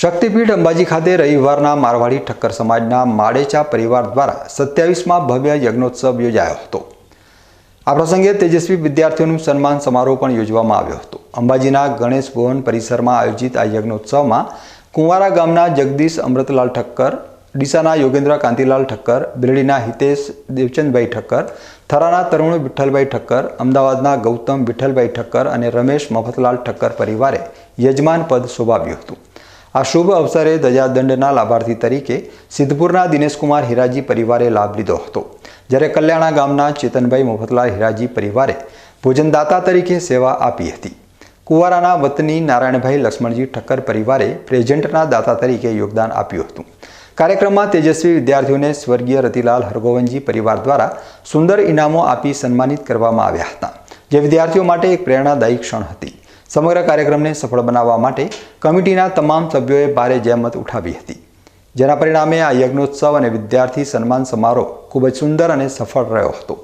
શક્તિપીઠ અંબાજી ખાતે રવિવારના મારવાડી ઠક્કર સમાજના માડેચા પરિવાર દ્વારા સત્યાવીસમાં ભવ્ય યજ્ઞોત્સવ યોજાયો હતો. આ પ્રસંગે તેજસ્વી વિદ્યાર્થીઓનું સન્માન સમારોહ પણ યોજવામાં આવ્યો હતો. અંબાજીના ગણેશ ભવન પરિસરમાં આયોજિત આ યજ્ઞોત્સવમાં કુંવારા ગામના જગદીશ અમૃતલાલ ઠક્કર, ડીસાના યોગેન્દ્ર કાંતિલાલ ઠક્કર, બિરડીના હિતેશ દેવચંદભાઈ ઠક્કર, થરાના તરુણ વિઠ્ઠલભાઈ ઠક્કર, અમદાવાદના ગૌતમ વિઠ્ઠલભાઈ ઠક્કર અને રમેશ મફતલાલ ઠક્કર પરિવારે યજમાન પદ શોભાવ્યું હતું. આ શુભ અવસરે ધજાદંડના લાભાર્થી તરીકે સિદ્ધપુરના દિનેશકુમાર હિરાજી પરિવારે લાભ લીધો હતો. જ્યારે કલ્યાણા ગામના ચેતનભાઈ મફતલાલ હિરાજી પરિવારે ભોજનદાતા તરીકે સેવા આપી હતી. કુવારાના વતની નારાયણભાઈ લક્ષ્મણજી ઠક્કર પરિવારે પ્રેઝન્ટના દાતા તરીકે યોગદાન આપ્યું હતું. કાર્યક્રમમાં તેજસ્વી વિદ્યાર્થીઓને સ્વર્ગીય રતિલાલ હરગોવનજી પરિવાર દ્વારા સુંદર ઇનામો આપી સન્માનિત કરવામાં આવ્યા હતા, જે વિદ્યાર્થીઓ માટે એક પ્રેરણાદાયી ક્ષણ હતી. સમગ્ર કાર્યક્રમને સફળ બનાવવા માટે કમિટીના તમામ સભ્યોએ ભારે જહેમત ઉઠાવી હતી. જેના પરિણામે આ યજ્ઞોત્સવ અને વિદ્યાર્થી સન્માન સમારોહ ખૂબ જ સુંદર અને સફળ રહ્યો હતો.